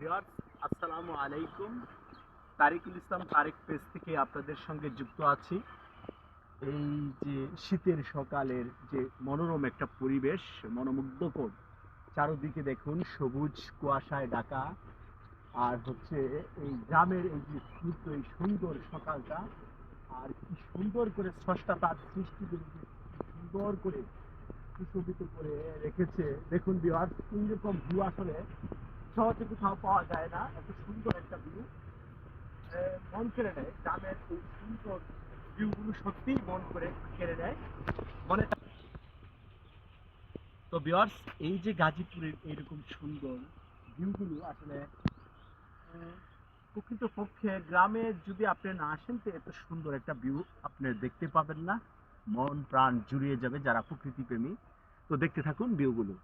Viewers, আসসালামু আলাইকুম। তারিকুল ইসলাম Tarique page থেকে আপনাদের সঙ্গে যুক্ত আছি। এই যে শীতের সকালের যে মনোরম একটা পরিবেশ, মনোমুগ্ধকর, চারদিকে দেখুন সবুজ কুয়াশায় ঢাকা। আর হচ্ছে এই গ্রামের এই যে স্নিগ্ধ এই সুন্দর সকালটা, আর কি সুন্দর করে স্রষ্টা তার সৃষ্টি করে সুন্দর করে সুশোভিত করে রেখেছে। দেখুন বিহার এইরকম ভিউ আসলে সহজে কোথাও পাওয়া যায় না এত সুন্দর একটা ভিউ মন কেড়ে নেয় গ্রামের এই সুন্দর ভিউগুলো সত্যিই মন করে কেড়ে নেয়। মনে তো বিয়ার্স এই যে গাজীপুরের এইরকম সুন্দর ভিউগুলো আসলে আহ, প্রকৃতপক্ষে গ্রামে যদি আপনি না আসেন তো এত সুন্দর একটা ভিউ আপনি দেখতে পাবেন না। মন প্রাণ জুড়িয়ে যাবে যারা প্রকৃতি প্রেমী তো দেখতে থাকুন ভিউগুলো